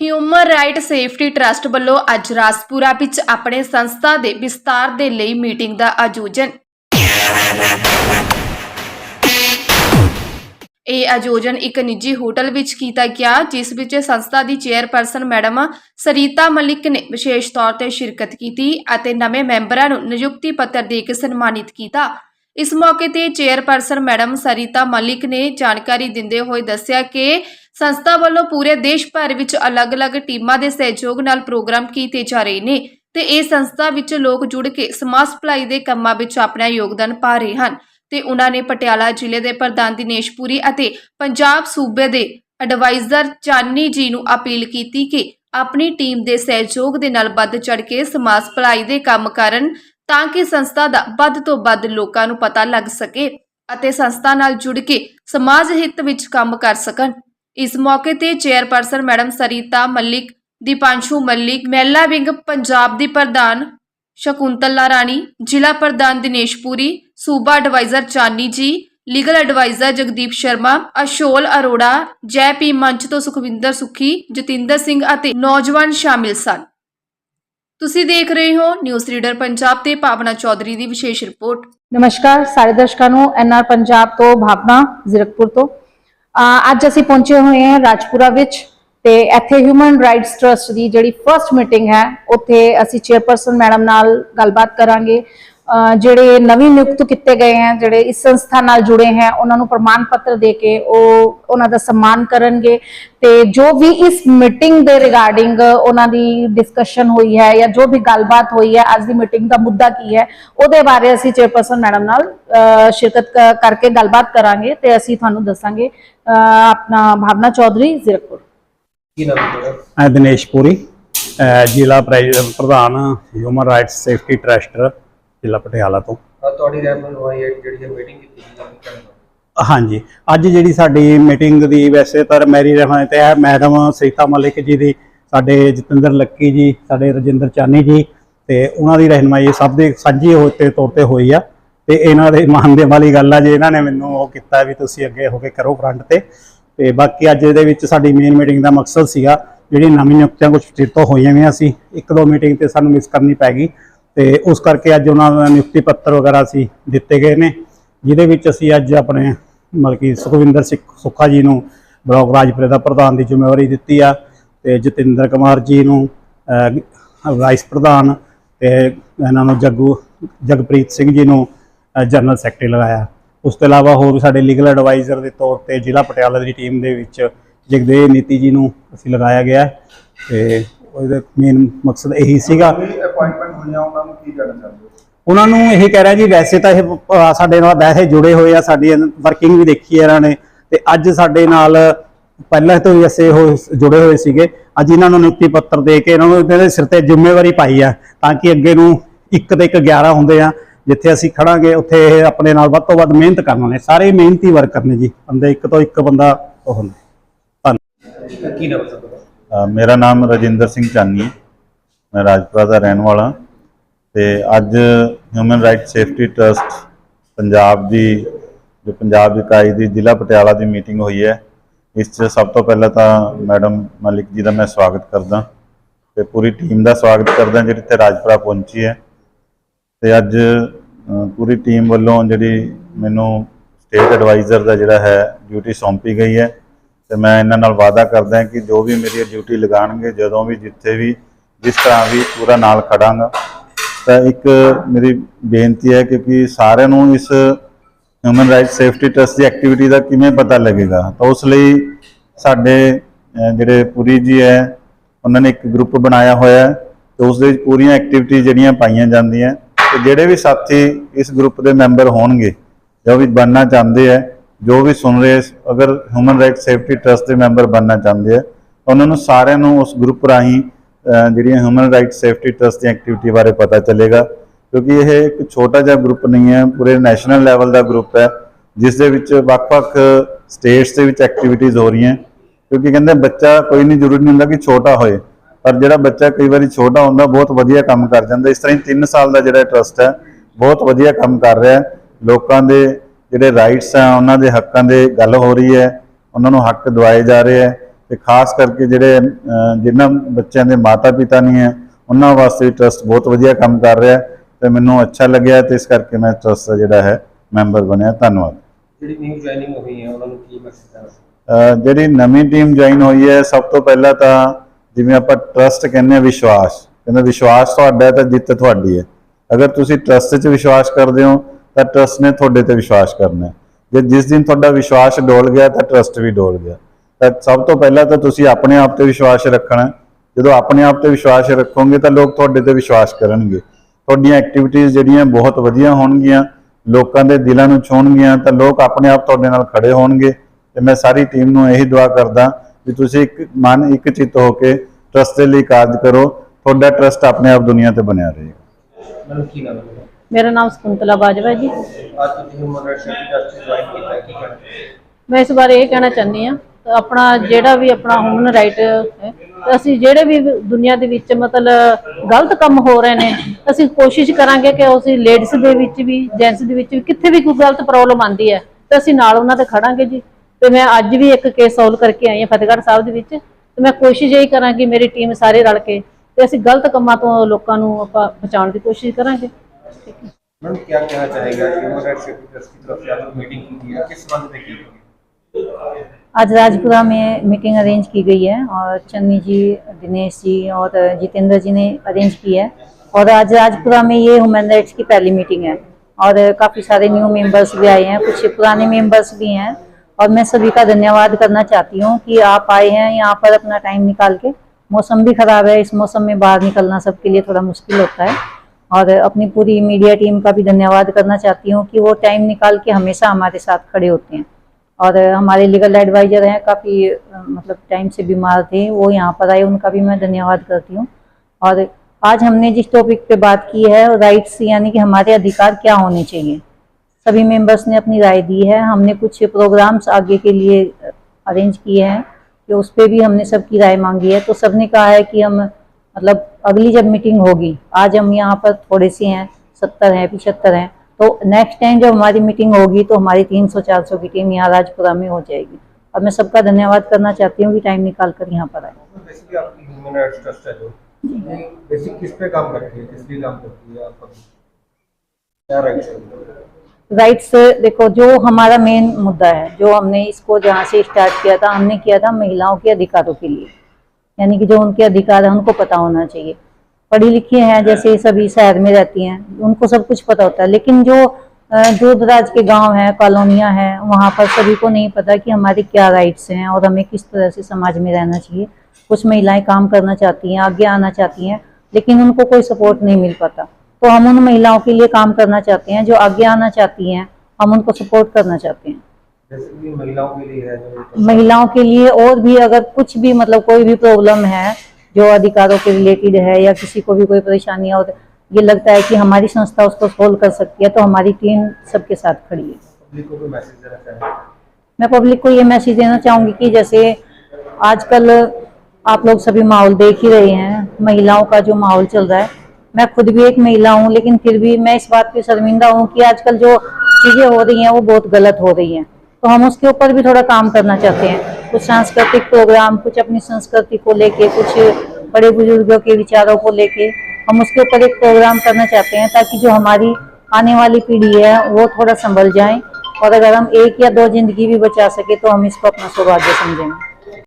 Human right safety trust ਵੱਲੋਂ ਅੱਜ ਰਾਸਪੁਰਾ ਵਿੱਚ ਆਪਣੇ ਸੰਸਥਾ ਦੇ ਵਿਸਤਾਰ ਦੇ ਲਈ ਮੀਟਿੰਗ ਦਾ ਆਯੋਜਨ। ਇਹ ਆਯੋਜਨ ਇੱਕ ਨਿੱਜੀ ਹੋਟਲ ਵਿੱਚ ਕੀਤਾ ਗਿਆ, ਜਿਸ ਵਿੱਚ ਸੰਸਥਾ ਦੀ ਚੇਅਰਪਰਸਨ ਮੈਡਮ ਸਰੀਤਾ ਮਲਿਕ ਨੇ ਵਿਸ਼ੇਸ਼ ਤੌਰ ਤੇ ਸ਼ਿਰਕਤ ਕੀਤੀ ਅਤੇ ਨਵੇਂ ਮੈਂਬਰਾਂ ਨੂੰ ਨਿਯੁਕਤੀ ਪੱਤਰ ਦੇ ਕੇ ਸਨਮਾਨਿਤ ਕੀਤਾ। ਇਸ ਮੌਕੇ ਤੇ ਚੇਅਰਪਰਸਨ ਮੈਡਮ ਸਰੀਤਾ ਮਲਿਕ ਨੇ ਜਾਣਕਾਰੀ ਦਿੰਦੇ ਹੋਏ ਦੱਸਿਆ ਕਿ ਸੰਸਥਾ ਵੱਲੋਂ ਪੂਰੇ ਦੇਸ਼ ਭਰ ਵਿੱਚ ਅਲੱਗ-ਅਲੱਗ ਟੀਮਾਂ ਦੇ ਸਹਿਯੋਗ ਨਾਲ ਪ੍ਰੋਗਰਾਮ ਕੀਤੇ ਜਾ ਰਹੇ ਨੇ ਤੇ ਇਹ ਸੰਸਥਾ ਵਿੱਚ ਲੋਕ ਜੁੜ ਕੇ ਸਮਾਜ ਭਲਾਈ ਦੇ ਕੰਮਾਂ ਵਿੱਚ ਆਪਣਾ ਯੋਗਦਾਨ ਪਾ ਰਹੇ ਹਨ। ਤੇ ਉਹਨਾਂ ਨੇ ਪਟਿਆਲਾ ਜ਼ਿਲ੍ਹੇ ਦੇ ਪ੍ਰਧਾਨ ਦਿਨੇਸ਼ ਪੁਰੀ ਅਤੇ ਪੰਜਾਬ ਸੂਬੇ ਦੇ ਐਡਵਾਈਜ਼ਰ ਚਾਨੀ ਜੀ ਨੂੰ ਅਪੀਲ ਕੀਤੀ ਕਿ ਆਪਣੀ ਟੀਮ ਦੇ ਸਹਿਯੋਗ ਦੇ ਨਾਲ ਵੱਧ ਚੜ ਕੇ ਸਮਾਜ ਭਲਾਈ ਦੇ ਕੰਮ ਕਰਨ ਤਾਂ ਕਿ ਸੰਸਥਾ ਦਾ ਵੱਧ ਤੋਂ ਵੱਧ ਲੋਕਾਂ ਨੂੰ ਪਤਾ ਲੱਗ ਸਕੇ ਅਤੇ ਸੰਸਥਾ ਨਾਲ ਜੁੜ ਕੇ ਸਮਾਜ ਹਿੱਤ ਵਿੱਚ ਕੰਮ ਕਰ ਸਕਣ। ਇਸ ਮੌਕੇ ਤੇ ਚੇਅਰਪਰਸਨ ਮੈਡਮ ਸਰੀਤਾ ਮਲਿਕ, ਦੀਪਾਂਸ਼ੂ ਮਲਿਕ, ਮਹਿਲਾ ਵਿੰਗ ਪੰਜਾਬ ਦੀ ਪ੍ਰਧਾਨ ਸ਼ਕੁੰਤਲਾ ਰਾਣੀ, ਜ਼ਿਲ੍ਹਾ ਪ੍ਰਧਾਨ ਦਿਨੇਸ਼ ਪੁਰੀ, ਸੂਬਾ adviser Chani ji, legal adviser Jagdeep Sharma, Ashol Arora, ਜੈ ਮੰਚ ਤੋਂ ਸੁਖਵਿੰਦਰ ਸੁਖੀ, ਜਤਿੰਦਰ ਸਿੰਘ ਅਤੇ ਨੌਜਵਾਨ ਸ਼ਾਮਿਲ ਸਨ। ਤੁਸੀਂ ਦੇਖ ਰਹੇ ਹੋ ਨਿਊਜ਼ ਰੀਡਰ ਪੰਜਾਬ ਤੇ ਪਾਵਨਾ ਚੌਧਰੀ ਦੀ ਵਿਸ਼ੇਸ਼ ਰਿਪੋਰਟ। ਨਮਸਕਾਰ, ਸਾਰੇ ਦਰਸ਼ਕਾਂ ਨੂੰ ਐਨਆਰ ਪੰਜਾਬ ਤੋਂ ਭਾਵਨਾ, ਜ਼ੀਰਕਪੁਰ ਤੋਂ। ਅੱਜ ਅਸੀਂ ਪਹੁੰਚੇ ਹੋਏ ਹਾਂ ਰਾਜਪੁਰਾ ਵਿੱਚ ਤੇ ਇੱਥੇ ਹਿਊਮਨ ਰਾਈਟਸ ਟਰਸਟ ਦੀ ਜਿਹੜੀ ਫਰਸਟ ਮੀਟਿੰਗ ਹੈ, ਉੱਥੇ ਅਸੀਂ ਚੇਅਰਪਰਸਨ ਮੈਡਮ ਨਾਲ ਗੱਲਬਾਤ ਕਰਾਂਗੇ। ਜਿਹੜੇ ਨਵੀਂ ਨਿਯੁਕਤ ਕੀਤੇ ਗਏ ਹੈ ਜਿਹੜੇ ਇਸ ਸੰਸਥਾ ਨਾਲ ਜੁੜੇ ਹੈ ਉਹਨਾਂ ਨੂੰ ਪ੍ਰਮਾਣ ਪੱਤਰ ਦੇ ਕੇ ਉਹ ਉਹਨਾਂ ਦਾ ਸਨਮਾਨ ਕਰਨਗੇ ਤੇ ਜੋ ਵੀ ਇਸ ਮੀਟਿੰਗ ਦੇ ਰਿਗਾਰਡਿੰਗ ਉਹਨਾਂ ਦੀ ਡਿਸਕਸ਼ਨ ਹੋਈ ਹੈ ਜਾਂ ਜੋ ਵੀ ਗੱਲਬਾਤ ਹੋਈ ਹੈ ਅੱਜ ਦੀ ਮੀਟਿੰਗ ਦਾ ਮੁੱਦਾ ਕੀ ਹੈ ਉਹਦੇ ਬਾਰੇ ਅਸੀਂ ਚੇਅਰਪਰਸਨ ਮੈਡਮ ਨਾਲ ਸ਼ਿਰਕਤ ਕਰਕੇ ਗੱਲਬਾਤ ਕਰਾਂਗੇ ਤੇ ਅਸੀਂ ਤੁਹਾਨੂੰ ਦੱਸਾਂਗੇ ਆਪਣਾ ਭਾਵਨਾ ਚੌਧਰੀ ਜ਼ੀਰਕਪੁਰ। ਕੀ ਨਾਮ ਹੈ ਤੁਹਾਡਾ? ਮੈਂ ਦਿਨੇਸ਼ ਪੁਰੀ ਜ਼ਿਲ੍ਹਾ ਪ੍ਰਧਾਨ ਹਿਊਮਨ ਰਾਈਟਸ ਸੇਫਟੀ ਟਰਸਟ ਜ਼ਿਲ੍ਹਾ ਪਟਿਆਲਾ ਤੋਂ। ਤੁਹਾਡੀ ਰਹਿਨਮਾਈ ਹੈ ਜਿਹੜੀ ਇਹ ਮੀਟਿੰਗ ਕੀਤੀ ਹਾਂਜੀ। ਅੱਜ ਜਿਹੜੀ ਸਾਡੀ ਮੀਟਿੰਗ ਦੀ ਵੈਸੇ ਤਾਂ ਮੇਰੀ ਰਹਿਮਾਇਤ ਹੈ ਮੈਡਮ ਸੀਤਾ ਮਲਿਕ ਜੀ ਦੀ ਸਾਡੇ ਜਤਿੰਦਰ ਲੱਕੀ ਜੀ ਸਾਡੇ ਰਜਿੰਦਰ ਚਾਨੀ ਜੀ ਤੇ ਉਹਨਾਂ ਦੀ ਰਹਿਨਮਾਈ ਸਭ ਦੇ ਸਾਂਝੀ ਹੋ ਤੇ ਤੌਰ ਤੇ ਹੋਈ ਆ। ਤੇ ਇਹਨਾਂ ਦੇ ਮਾਨ ਦੇ ਵਾਲੀ ਗੱਲ ਆ ਜੇ ਇਹਨਾਂ ਨੇ ਮੈਨੂੰ ਉਹ ਕੀਤਾ ਵੀ ਤੁਸੀਂ ਅੱਗੇ ਹੋ ਕੇ ਕਰੋ ਫਰੰਟ ਤੇ। ਤੇ ਬਾਕੀ ਅੱਜ ਇਹਦੇ ਵਿੱਚ ਸਾਡੀ ਮੇਨ ਮੀਟਿੰਗ ਦਾ ਮਕਸਦ ਸੀਗਾ ਜਿਹੜੀ ਨਵੀਂ ਨਿਯੁਕਤੀਆਂ ਕੁਝ ਚਿਰ ਤੋਂ ਹੋਈਆਂ ਵੀ ਸੀ ਇੱਕ ਦੋ ਮੀਟਿੰਗ ਤੇ ਸਾਨੂੰ ਮਿਸ ਕਰਨੀ ਪੈ ਗਈ। ਤੇ ਉਸ ਕਰਕੇ ਅੱਜ ਉਹਨਾਂ ਦਾ ਨਿਯੁਕਤੀ ਪੱਤਰ ਵਗੈਰਾ ਸੀ ਦਿੱਤੇ ਗਏ ਨੇ ਜਿਹਦੇ ਵਿੱਚ ਅਸੀਂ ਅੱਜ ਆਪਣੇ ਮਤਲਬ ਕਿ ਸੁਖਵਿੰਦਰ ਸਿੰਘ ਸੁੱਖਾ ਜੀ ਨੂੰ ਬਲਾਕ ਰਾਜਪੁਰੇ ਦਾ ਪ੍ਰਧਾਨ ਦੀ ਜ਼ਿੰਮੇਵਾਰੀ ਦਿੱਤੀ ਆ ਤੇ ਜਤਿੰਦਰ ਕੁਮਾਰ ਜੀ ਨੂੰ ਅਹ, ਵਾਈਸ ਪ੍ਰਧਾਨ ਤੇ ਇਹਨਾਂ ਨੂੰ ਜੱਗੂ ਜਗਪ੍ਰੀਤ ਸਿੰਘ ਜੀ ਨੂੰ ਜਨਰਲ ਸੈਕਟਰੀ ਲਗਾਇਆ। ਉਸ ਤੋਂ ਇਲਾਵਾ ਹੋਰ ਸਾਡੇ ਲੀਗਲ ਐਡਵਾਈਜ਼ਰ ਦੇ ਤੌਰ ਤੇ ਜ਼ਿਲ੍ਹਾ ਪਟਿਆਲਾ ਦੀ ਟੀਮ ਦੇ ਵਿੱਚ ਜਗਦੇਵ ਨੀਤੀ ਜੀ ਨੂੰ ਅਸੀਂ ਲਗਾਇਆ ਗਿਆ ਹੈ ਤੇ ਉਹਦਾ ਮੇਨ ਮਕਸਦ ਇਹੀ ਸੀਗਾ ਉਹਨਾਂ ਨੂੰ ਕੀ ਕਹਿਣਾ ਚਾਹੁੰਦੇ ਹੋ? ਉਹਨਾਂ ਨੂੰ ਇਹੀ ਕਹਿ ਰਿਹਾ ਜੀ ਵੈਸੇ ਤਾਂ ਇਹ ਅਹ, ਸਾਡੇ ਨਾਲ ਵੈਸੇ ਜੁੜੇ ਹੋਏ ਆ ਸਾਡੀ ਵਰਕਿੰਗ ਵੀ ਦੇਖੀ ਹੈ ਇਹਨਾਂ ਨੇ। ਤੇ ਅੱਜ ਸਾਡੇ ਨਾਲ ਪਹਿਲਾਂ ਤੋਂ ਹੀ ਅਸੀਂ ਉਹ ਜੁੜੇ ਹੋਏ ਸੀਗੇ। ਅੱਜ ਇਹਨਾਂ ਨੂੰ ਨਿਯੁਕਤੀ ਪੱਤਰ ਦੇ ਕੇ ਇਹਨਾਂ ਨੂੰ ਇਹਨਾਂ ਦੇ ਸਿਰ ਤੇ ਜ਼ਿੰਮੇਵਾਰੀ ਪਾਈ ਆ ਤਾਂ ਕਿ ਅੱਗੇ ਨੂੰ ਇੱਕ ਤੇ ਇੱਕ 11 ਹੁੰਦੇ ਆ ਜਿੱਥੇ ਅਸੀਂ ਖੜਾਂਗੇ ਉੱਥੇ ਇਹ ਆਪਣੇ ਨਾਲ ਵੱਧ ਤੋਂ ਵੱਧ ਮਿਹਨਤ ਕਰਨ ਨੇ ਸਾਰੇ ਮਿਹਨਤੀ ਵਰਕਰ ਨੇ ਜੀ। ਬੰਦੇ ਇੱਕ ਤੋਂ ਇੱਕ ਬੰਦਾ ਉਹ ਹੁੰਦੇ। ਧੰਨਵਾਦ। ਕੀ ਨਾਮ ਹੈ ਤੁਹਾਡਾ ਅ, ਮੇਰਾ ਨਾਮ ਰਜਿੰਦਰ ਸਿੰਘ ਚਾਨੀ ਹੈ। ਮੈਂ ਰਾਜਪੁਰਾ ਦਾ ਰਹਿਣ ਵਾਲਾ। ਤੇ ਅੱਜ human right safety trust Punjab ਦੀ, ਜੋ ਪੰਜਾਬ ਇਕਾਈ ਦੀ ਜ਼ਿਲ੍ਹਾ ਪਟਿਆਲਾ ਦੀ ਮੀਟਿੰਗ ਹੋਈ ਹੈ, ਇਸ 'ਚ ਸਭ ਤੋਂ ਪਹਿਲਾਂ ਤਾਂ ਮੈਡਮ ਮਲਿਕ ਜੀ ਦਾ ਮੈਂ ਸਵਾਗਤ ਕਰਦਾ, ਤੇ ਪੂਰੀ ਟੀਮ ਦਾ ਸਵਾਗਤ ਕਰਦਾ ਜਿਹੜੀ ਇੱਥੇ ਰਾਜਪੁਰਾ ਪਹੁੰਚੀ ਹੈ, ਤੇ ਅੱਜ ਪੂਰੀ ਟੀਮ ਵੱਲੋਂ ਜਿਹੜੀ ਮੈਨੂੰ ਸਟੇਟ ਐਡਵਾਈਜ਼ਰ ਦਾ ਜਿਹੜਾ ਹੈ ਡਿਊਟੀ ਸੌਂਪੀ ਗਈ ਹੈ, ਤੇ ਮੈਂ ਇਹਨਾਂ ਨਾਲ ਵਾਅਦਾ ਕਰਦਾ ਕਿ ਜੋ ਵੀ ਮੇਰੀ ਡਿਊਟੀ ਲਗਾਣਗੇ ਜਦੋਂ ਵੀ ਜਿੱਥੇ ਵੀ, ਜਿਸ ਤਰ੍ਹਾਂ ਵੀ ਪੂਰਾ ਨਾਲ ਖੜਾਂਗਾ ਤਾਂ ਇੱਕ ਮੇਰੀ ਬੇਨਤੀ ਹੈ ਕਿਉਂਕਿ ਸਾਰਿਆਂ ਨੂੰ ਇਸ ਹਿਊਮਨ ਰਾਈਟ ਸੇਫਟੀ ਟਰਸਟ ਦੀ ਐਕਟੀਵਿਟੀ ਦਾ ਕਿਵੇਂ ਪਤਾ ਲੱਗੇਗਾ? ਤਾਂ ਉਸ ਲਈ ਸਾਡੇ ਜਿਹੜੇ ਪੁਰੀ ਜੀ ਹੈ, ਉਹਨਾਂ ਨੇ ਇੱਕ ਗਰੁੱਪ ਬਣਾਇਆ ਹੋਇਆ ਹੈ ਤੇ ਉਸ ਦੇ ਵਿੱਚ ਪੂਰੀਆਂ ਐਕਟੀਵਿਟੀ ਜਿਹੜੀਆਂ ਪਾਈਆਂ ਜਾਂਦੀਆਂ ਤੇ ਜਿਹੜੇ ਵੀ ਸਾਥੀ ਇਸ ਗਰੁੱਪ ਦੇ ਮੈਂਬਰ ਹੋਣਗੇ ਜੋ ਵੀ ਬਣਨਾ ਚਾਹੁੰਦੇ ਹੈ, ਜੋ ਵੀ ਸੁਣ ਰਹੇ ਅਗਰ ਹਿਊਮਨ ਰਾਈਟ ਸੇਫਟੀ ਟਰਸਟ ਦੇ ਮੈਂਬਰ ਬਣਨਾ ਚਾਹੁੰਦੇ ਆ ਉਹਨਾਂ ਨੂੰ ਸਾਰਿਆਂ ਨੂੰ ਉਸ ਗਰੁੱਪ ਰਾਹੀਂ ਜਿਹੜੀਆਂ ਹਿਊਮਨ ਰਾਈਟ ਸੇਫਟੀ ਟਰਸਟ ਦੀ ਐਕਟੀਵਿਟੀ ਬਾਰੇ ਪਤਾ ਚੱਲੇਗਾ, ਕਿਉਂਕਿ ਇਹ ਇੱਕ ਛੋਟਾ ਜਿਹਾ ਗਰੁੱਪ ਨਹੀਂ ਹੈ, ਪੂਰੇ ਨੈਸ਼ਨਲ ਲੈਵਲ ਦਾ ਗਰੁੱਪ ਹੈ, ਜਿਸ ਦੇ ਵਿੱਚ ਵੱਖ-ਵੱਖ ਸਟੇਟਸ ਦੇ ਵਿੱਚ ਐਕਟੀਵਿਟੀਜ਼ ਹੋ ਰਹੀਆਂ, ਕਿਉਂਕਿ ਕਹਿੰਦੇ ਬੱਚਾ ਕੋਈ ਨਹੀਂ ਜ਼ਰੂਰੀ ਨਹੀਂ ਹੁੰਦਾ ਕਿ ਛੋਟਾ ਹੋਏ, ਪਰ ਜਿਹੜਾ ਬੱਚਾ ਕਈ ਵਾਰੀ ਛੋਟਾ ਹੁੰਦਾ, ਬਹੁਤ ਵਧੀਆ ਕੰਮ ਕਰ ਜਾਂਦਾ, ਇਸ ਤਰ੍ਹਾਂ ਹੀ 3 ਸਾਲ ਦਾ ਜਿਹੜਾ ਟਰਸਟ ਹੈ, ਬਹੁਤ ਵਧੀਆ ਕੰਮ ਕਰ ਰਿਹਾ ਹੈ ਲੋਕਾਂ ਦੇ ਜਿਹੜੇ ਰਾਈਟਸ ਆ, ਉਹਨਾਂ ਦੇ ਹੱਕਾਂ ਦੇ ਗੱਲ ਹੋ ਰਹੀ ਹੈ, ਉਹਨਾਂ ਨੂੰ ਹੱਕ ਦਿਵਾਏ ਜਾ ਰਹੇ ਹੈ ਤੇ ਖਾਸ ਕਰਕੇ ਜਿਹੜੇ ਜਿਨ੍ਹਾਂ ਬੱਚਿਆਂ ਦੇ ਮਾਤਾ-ਪਿਤਾ ਨਹੀਂ ਹੈ ਉਹਨਾਂ ਵਾਸਤੇ ਟਰਸਟ ਬਹੁਤ ਵਧੀਆ ਕੰਮ ਕਰ ਰਿਹਾ ਹੈ ਤੇ ਮੈਨੂੰ ਅੱਛਾ ਲੱਗਿਆ ਤੇ ਇਸ ਕਰਕੇ ਮੈਂ ਟਰਸਟ ਦਾ ਜਿਹੜਾ ਹੈ ਮੈਂਬਰ ਬਣਿਆ। ਧੰਨਵਾਦ। ਜਿਹੜੀ ਨਿਊ ਜੁਆਇਨਿੰਗ ਹੋਈ ਹੈ ਉਹਨਾਂ ਨੂੰ ਕੀ ਮੈਸੇਜ ਅਹ ਜਿਹੜੀ ਨਵੀਂ ਟੀਮ ਜੁਆਇਨ ਹੋਈ ਹੈ ਸਭ ਤੋਂ ਪਹਿਲਾਂ ਤਾਂ ਜਿਵੇਂ ਆਪਾਂ ਟਰਸਟ ਕਹਿੰਦੇ ਆ ਵਿਸ਼ਵਾਸ ਕਹਿੰਦੇ ਵਿਸ਼ਵਾਸ ਤੁਹਾਡਾ ਹੈ ਤਾਂ ਜਿੱਤ ਤੁਹਾਡੀ ਹੈ। ਅਗਰ ਤੁਸੀਂ ਟਰਸਟ 'ਚ ਵਿਸ਼ਵਾਸ ਕਰਦੇ ਹੋ ਤਾਂ ਟਰਸਟ ਨੇ ਤੁਹਾਡੇ ਤੇ ਵਿਸ਼ਵਾਸ ਕਰਨਾ ਹੈ। ਜੇ ਜਿਸ ਦਿਨ ਤੁਹਾਡਾ ਵਿਸ਼ਵਾਸ ਡੋਲ ਗਿਆ ਤਾਂ ਟਰਸਟ ਵੀ ਡੋਲ ਗਿਆ। ਤਾਂ ਸਭ ਤੋਂ ਪਹਿਲਾਂ ਤਾਂ ਤੁਸੀਂ ਆਪਣੇ ਆਪ ਤੇ ਵਿਸ਼ਵਾਸ ਰੱਖਣਾ। ਜਦੋਂ ਆਪਣੇ ਆਪ ਤੇ ਵਿਸ਼ਵਾਸ ਰੱਖੋਗੇ ਤਾਂ ਲੋਕ ਤੁਹਾਡੇ ਤੇ ਵਿਸ਼ਵਾਸ ਕਰਨਗੇ। ਤੁਹਾਡੀਆਂ ਐਕਟੀਵਿਟੀਜ਼ ਜਿਹੜੀਆਂ ਬਹੁਤ ਵਧੀਆ ਹੋਣਗੀਆਂ ਲੋਕਾਂ ਦੇ ਦਿਲਾਂ ਨੂੰ ਛੂਹਣਗੀਆਂ ਤਾਂ ਲੋਕ ਆਪਣੇ ਆਪ ਤੁਹਾਡੇ ਨਾਲ ਖੜੇ ਹੋਣਗੇ। ਤੇ ਮੈਂ ਸਾਰੀ ਟੀਮ ਨੂੰ ਇਹੀ ਦੁਆ ਕਰਦਾ ਵੀ ਤੁਸੀਂ ਇੱਕ ਮਨ ਇੱਕ ਚਿੱਤ ਹੋ ਕੇ ਟਰਸਟ ਦੇ ਲਈ ਕਾਰਜ ਕਰੋ। ਤੁਹਾਡਾ ਟਰਸਟ ਆਪਣੇ ਆਪ ਦੁਨੀਆ ਤੇ ਬਣਿਆ ਰਹੇਗਾ ਮੈਨੂੰ ਕੀ ਮੇਰਾ ਨਾਮ ਸਕੁੰਤਲਾ ਬਾਜਵਾ ਜੀ। ਅੱਜ ਤੁਸੀਂ ਹਿਊਮਨ ਰਾਈਟਸ ਸੈਕਟਰੀ ਜੁਆਇਨ ਕੀਤਾ ਕੀ ਕਹਿਣਾ ਮੈਂ ਇਸ ਬਾਰੇ ਇਹ ਕਹਿਣਾ ਚਾਹੁੰਦੀ ਹਾਂ ਆਪਣਾ ਜਿਹੜਾ ਵੀ ਆਪਣਾ ਹਿਊਮਨ ਰਾਈਟ ਅਸੀਂ ਜਿਹੜੇ ਵੀ ਦੁਨੀਆ ਦੇ ਵਿੱਚ ਮਤਲਬ ਗਲਤ ਕੰਮ ਹੋ ਰਹੇ ਨੇ, ਅਸੀਂ ਕੋਸ਼ਿਸ਼ ਕਰਾਂਗੇ ਕਿ ਉਸੇ ਲੇਡੀਜ਼ ਦੇ ਵਿੱਚ ਵੀ ਜੈਂਟਸ ਦੇ ਵਿੱਚ ਵੀ ਕਿੱਥੇ ਵੀ ਕੋਈ ਗਲਤ ਪ੍ਰੋਬਲਮ ਆਂਦੀ ਹੈ, ਤੇ ਅਸੀਂ ਨਾਲ ਉਹਨਾਂ ਦੇ ਖੜਾਂਗੇ ਜੀ। ਤੇ ਮੈਂ ਅੱਜ ਵੀ ਇੱਕ ਕੇਸ ਸੋਲਵ ਕਰਕੇ ਆਈ ਹਾਂ ਫਤਿਹਗੜ੍ਹ ਸਾਹਿਬ ਦੇ ਵਿੱਚ, ਤੇ ਮੈਂ ਕੋਸ਼ਿਸ਼ ਇਹੀ ਕਰਾਂਗੀ ਮੇਰੀ ਟੀਮ ਸਾਰੇ ਰਲ ਕੇ, ਤੇ ਅਸੀਂ ਗਲਤ ਕੰਮਾਂ ਤੋਂ ਲੋਕਾਂ ਨੂੰ ਆਪਾਂ ਬਚਾਉਣ ਦੀ ਕੋਸ਼ਿਸ਼ ਕਰਾਂਗੇ। ਮੈਮ ਕੀ ਕਹਿਣਾ ਚਾਹੇਗਾ ਹਿਊਮਨ ਰਾਈਟਸ ਸੈਕਟਰੀ ਟਰਸਟ ਦੀ ਤਰਫ ਮੀਟਿੰਗ ਕੀਤੀ ਹੈ, ਕਿਸ ਸੰਬੰਧ ਵਿੱਚ ਕੀਤੀ आज राजपुरा में मीटिंग अरेंज की गई है और चन्नी जी, दिनेश जी और जितेंद्र जी ने अरेंज की है। और आज राजपुरा में ये ह्यूमन राइट्स की पहली मीटिंग है। और काफ़ी सारे न्यू मेंबर्स भी आए हैं, कुछ पुराने मेंबर्स भी हैं। और मैं सभी का धन्यवाद करना चाहती हूँ कि आप आए हैं यहाँ पर अपना टाइम निकाल के। मौसम भी ख़राब है, इस मौसम में बाहर निकलना सबके लिए थोड़ा मुश्किल होता है। और अपनी पूरी मीडिया टीम का भी धन्यवाद करना चाहती हूँ कि वो टाइम निकाल के हमेशा हमारे साथ खड़े होते हैं। और हमारे लीगल एडवाइजर हैं, काफ़ी मतलब टाइम से बीमार थे, वो यहाँ पर आए, उनका भी मैं धन्यवाद करती हूँ। और आज हमने जिस टॉपिक पे बात की है राइट्स यानी कि हमारे अधिकार क्या होने चाहिए, सभी मेंबर्स ने अपनी राय दी है, हमने कुछ प्रोग्राम्स आगे के लिए अरेंज किए हैं, कि उस पर भी हमने सबकी राय मांगी है। तो सबने कहा है कि हम मतलब अगली जब मीटिंग होगी, आज हम यहाँ पर थोड़े से हैं, सत्तर हैं, पिछहत्तर हैं तो नेक्स्ट टाइम जब हमारी मीटिंग होगी तो हमारी 300-400 की टीम यहाँ राजपुरा में हो जाएगी। और मैं सबका धन्यवाद करना चाहती हूँ कि टाइम निकाल कर यहाँ पर आए। बेसिकली आपकी ह्यूमन राइट्स ट्रस्ट है जो। बेसिक किस पे काम करती है? किस लिए काम करती है आपका क्या राइट्स है? राइट्स देखो जो हमारा मेन मुद्दा है जो हमने इसको जहाँ से स्टार्ट किया था हमने किया था महिलाओं के अधिकारों के लिए। यानी कि जो उनके अधिकार है उनको पता होना चाहिए। पढ़ी लिखी हैं जैसे सभी शहर में रहती हैं उनको सब कुछ पता होता है। लेकिन जो दूर दराज के गाँव हैं कॉलोनियाँ हैं वहाँ पर सभी को नहीं पता कि हमारे क्या राइट्स हैं और हमें किस तरह से समाज में रहना चाहिए। कुछ महिलाएँ काम करना चाहती हैं आगे आना चाहती हैं लेकिन उनको कोई सपोर्ट नहीं मिल पाता। तो हम उन महिलाओं के लिए काम करना चाहते हैं जो आगे आना चाहती हैं हम उनको सपोर्ट करना चाहते हैं। महिलाओं के लिए है महिलाओं के लिए और भी अगर कुछ भी मतलब कोई भी प्रॉब्लम है जो अधिकारों के रिलेटेड है या किसी को भी कोई परेशानी है ये लगता है कि हमारी संस्था उसको सोल्व कर सकती है तो हमारी टीम सबके साथ खड़ी है। मैं पब्लिक को ये मैसेज देना चाहूँगी कि जैसे आजकल आप लोग सभी माहौल देख ही रहे हैं महिलाओं का जो माहौल चल रहा है। मैं खुद भी एक महिला हूँ लेकिन फिर भी मैं इस बात पे शर्मिंदा हूँ कि आजकल जो चीज़ें हो रही हैं वो बहुत गलत हो रही हैं। तो हम उसके ऊपर भी थोड़ा काम करना चाहते हैं। कुछ सांस्कृतिक प्रोग्राम कुछ अपनी संस्कृति को लेके कुछ बड़े बुज़ुर्गों के विचारों को लेके हम उसके ऊपर एक प्रोग्राम करना चाहते हैं ताकि जो हमारी आने वाली पीढ़ी है, वो थोड़ा संभल जाए और अगर हम एक या दो ज़िंदगी भी बचा सके तो हम इसको अपना सौभाग्य समझेंगे